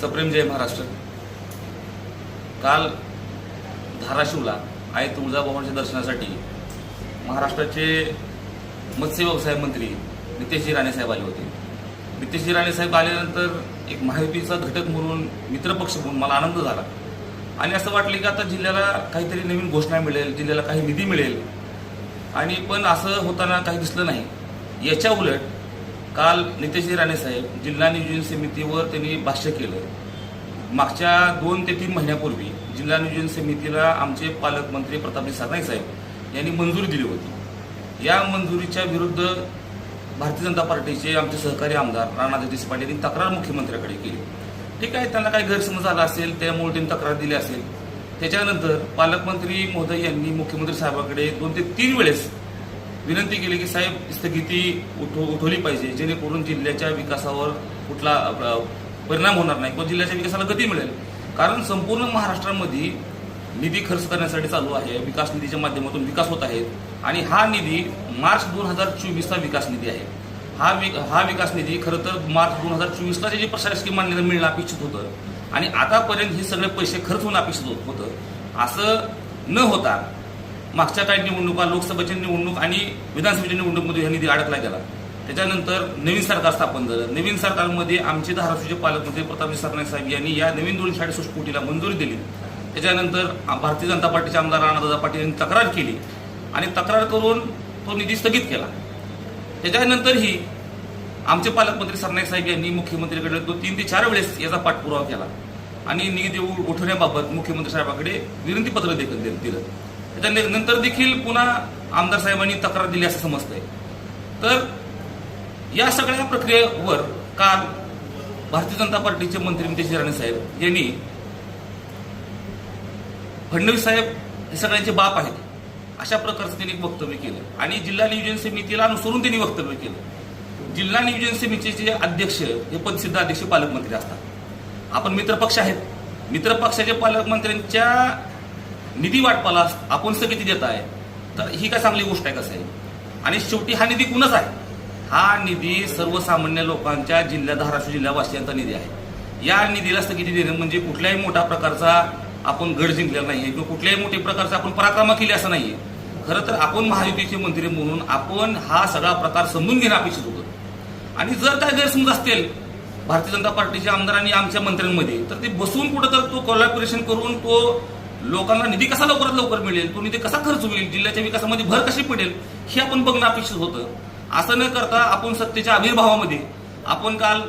सप्रेम जय महाराष्ट्र. काल धाराशिवला आई तुळजाभवानीच्या दर्शनासाठी महाराष्ट्राचे मत्स्य व्यवसाय मंत्री नितेशजी राणेसाहेब आले होते. नितेशजी राणेसाहेब आल्यानंतर एक महायुतीचा घटक म्हणून मित्रपक्ष म्हणून मला आनंद झाला. आणि असं वाटलं की आता जिल्ह्याला काहीतरी नवीन घोषणा मिळेल जिल्ह्याला काही निधी मिळेल. आणि पण असं होताना काही दिसलं नाही. याच्या उलट काल नितेशजी राणे साहेब जिल्हा नियोजन समितीवर त्यांनी भाष्य केलं. मागच्या दोन ते तीन महिन्यापूर्वी जिल्हा नियोजन समितीला आमचे पालकमंत्री प्रतापजी सरनाईक साहेब यांनी मंजुरी दिली होती. या मंजुरीच्या विरुद्ध भारतीय जनता पार्टीचे आमचे सहकारी आमदार राणा जगदीश पाटील यांनी तक्रार मुख्यमंत्र्याकडे केली. ठीक आहे त्यांना काही गैरसमज झाला असेल त्यामुळे त्यांनी तक्रार दिली असेल. त्याच्यानंतर पालकमंत्री महोदय यांनी मुख्यमंत्री साहेबांकडे दोन ते तीन वेळेस विनंती केली की साहेब स्थगिती उठव उठवली पाहिजे जेणेकरून जिल्ह्याच्या विकासावर कुठला परिणाम होणार नाही किंवा जिल्ह्याच्या विकासाला गती मिळेल. कारण संपूर्ण महाराष्ट्रामध्ये निधी खर्च करण्यासाठी चालू आहे विकास निधीच्या माध्यमातून विकास होत आहेत आणि हा निधी मार्च दोन हजार चोवीसचा विकास निधी आहे. हा वि हा विकास निधी खरं तर मार्च दोन हजार चोवीसला जे प्रशासकीय मान्यता मिळणं अपेक्षित होतं आणि आतापर्यंत हे सगळे पैसे खर्च होणं अपेक्षित होत- होतं. असं न होता मागच्या काही निवडणुका लोकसभेची निवडणूक आणि विधानसभेच्या निवडणुकीमध्ये हा निधी अडकला गेला. त्याच्यानंतर नवीन सरकार स्थापन झालं. नवीन सरकारमध्ये आमचे धाराशिवचे पालकमंत्री प्रतापजी सरनाईक साहेब यांनी या नवीन दोनशे अडुसष्ट कोटीला मंजुरी दिली. त्याच्यानंतर भारतीय जनता पार्टीचे आमदार राणादादा पाटील यांनी तक्रार केली आणि तक्रार करून तो निधी स्थगित केला. त्याच्यानंतरही आमचे पालकमंत्री सरनाईक साहेब यांनी मुख्यमंत्रीकडे तो तीन ते चार वेळेस याचा पाठपुरावा केला आणि निधी उ- उठवण्याबाबत मुख्यमंत्री साहेबांकडे विनंती पत्र देखील दिलं. दिलं त्याच्यानंतर देखील पुन्हा आमदार साहेबांनी तक्रार दिली असं समजतंय. तर या सगळ्या प्रक्रियेवर काल भारतीय जनता पार्टीचे मंत्री नितेश राणे साहेब यांनी फडणवीस साहेब हे सगळ्यांचे बाप आहेत. अशा प्रकारचं त्यांनी एक वक्तव्य केलं. आणि जिल्हा नियोजन समितीला अनुसरून त्यांनी वक्तव्य केलं. जिल्हा नियोजन समितीचे जे अध्यक्ष हे पदसिद्ध अध्यक्ष पालकमंत्री असतात. आपण मित्रपक्ष आहेत. मित्रपक्षाच्या पालकमंत्र्यांच्या निधी वाटपाला आपण स्थगिती देत आहे. तर ही काय चांगली गोष्ट आहे कसं आहे आणि शेवटी हा निधी कुणच आहे? हा निधी सर्वसामान्य लोकांच्या जिल्ह्या धाराशिव जिल्हावासियांचा निधी आहे. या निधीला स्थगिती देणं म्हणजे कुठल्याही मोठ्या प्रकारचा आपण गड जिंकलेला नाहीये किंवा कुठल्याही मोठ्या प्रकारचा आपण पराक्रम केली असं नाहीये. खरं तर आपण महायुतीचे मंत्री म्हणून आपण हा सगळा प्रकार समजून घेणं अपेक्षित होतं. आणि जर काय गैरसमज असतील भारतीय जनता पार्टीच्या आमदारांनी आमच्या मंत्र्यांमध्ये तर ते बसून कुठं तर तो कोलॅबोरेशन करून तो लोकांना निधी कसा लवकरात लवकर मिळेल? तो निधी कसा खर्च होईल? जिल्ह्याच्या विकासामध्ये भर कशी पडेल? हे आपण बघणं अपेक्षित होतं. असं न करता आपण सत्तेच्या आविर्भावामध्ये आपण काल